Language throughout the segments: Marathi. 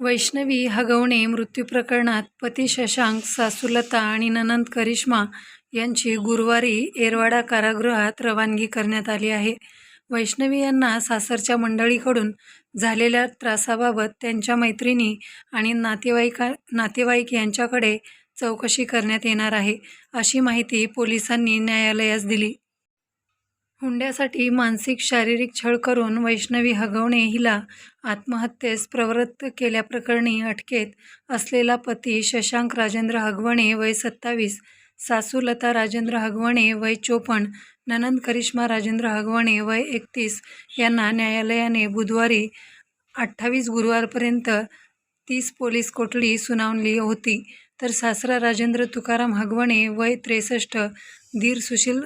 वैष्णवी हगवणे मृत्यू प्रकरणात पती शशांक सासूलता आणि ननंद करिश्मा यांची गुरुवारी येरवाडा कारागृहात रवानगी करण्यात आली आहे. वैष्णवी यांना सासरच्या मंडळीकडून झालेल्या त्रासाबाबत त्यांच्या मैत्रिणी आणि नातेवाईका नातेवाईक यांच्याकडे चौकशी करण्यात येणार आहे अशी माहिती पोलिसांनी न्यायालयास दिली. हुंड्यासाठी मानसिक शारीरिक छळ करून वैष्णवी हगवणे हिला आत्महत्येस प्रवृत्त केल्याप्रकरणी अटकेत असलेला पती शशांक राजेंद्र हगवणे वय सत्तावीस सासू लता राजेंद्र हगवणे वय चोपन्न ननंद करिश्मा राजेंद्र हगवणे वय एकतीस यांना न्यायालयाने बुधवारी अठ्ठावीस गुरुवारपर्यंत तीस पोलीस कोठडी सुनावली होती. तर सासरा राजेंद्र तुकाराम हगवणे वय त्रेसष्ट धीर सुशील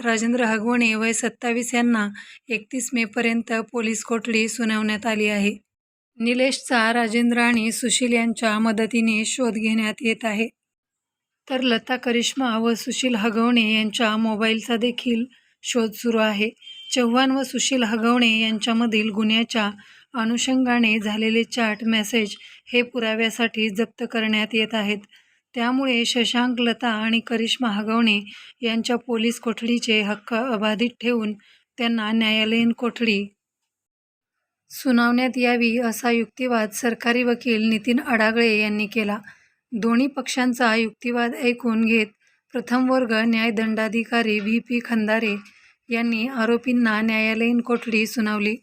राजेंद्र हगवणे वय सत्तावीस यांना एकतीस मेपर्यंत पोलीस कोठडी सुनावण्यात आली आहे. निलेशचा राजेंद्र आणि सुशील यांच्या मदतीने शोध घेण्यात येत आहे. तर लता करिश्मा व सुशील हगवणे यांच्या मोबाईलचा देखील शोध सुरू आहे. चव्हाण व सुशील हगवणे यांच्यामधील गुन्ह्याच्या अनुषंगाने झालेले चॅट मेसेज हे पुराव्यासाठी जप्त करण्यात येत आहेत. त्यामुळे शशांक लता आणि करिश्मा हगवणे यांच्या पोलीस कोठडीचे हक्क अबाधित ठेवून त्यांना न्यायालयीन कोठडी सुनावण्यात यावी असा युक्तिवाद सरकारी वकील नितीन अडागळे यांनी केला. दोन्ही पक्षांचा युक्तिवाद ऐकून घेत प्रथम वर्ग न्यायदंडाधिकारी व्ही पी खंदारे यांनी आरोपींना न्यायालयीन कोठडी सुनावली.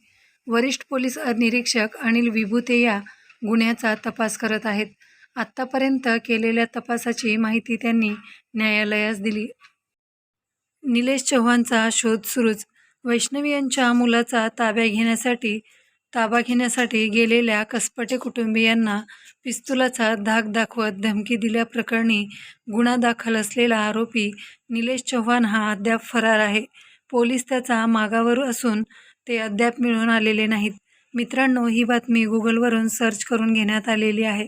वरिष्ठ पोलीस निरीक्षक अनिल विभुते या गुन्ह्याचा तपास करत आहेत. आत्तापर्यंत केलेल्या तपासाची माहिती त्यांनी न्यायालयास दिली. निलेश चव्हाणचा शोध सुरूच. वैष्णवी यांच्या मुलाचा ताब्या घेण्यासाठी ताबा घेण्यासाठी गेलेल्या कसपटे कुटुंबियांना पिस्तुलाचा धाक दाखवत धमकी दिल्याप्रकरणी गुन्हा दाखल असलेला आरोपी निलेश चव्हाण हा अद्याप फरार आहे. पोलीस त्याचा मागावर असून ते अद्याप मिळून आलेले नाहीत. मित्रांनो ही बातमी गुगलवरून सर्च करून घेण्यात आलेली आहे.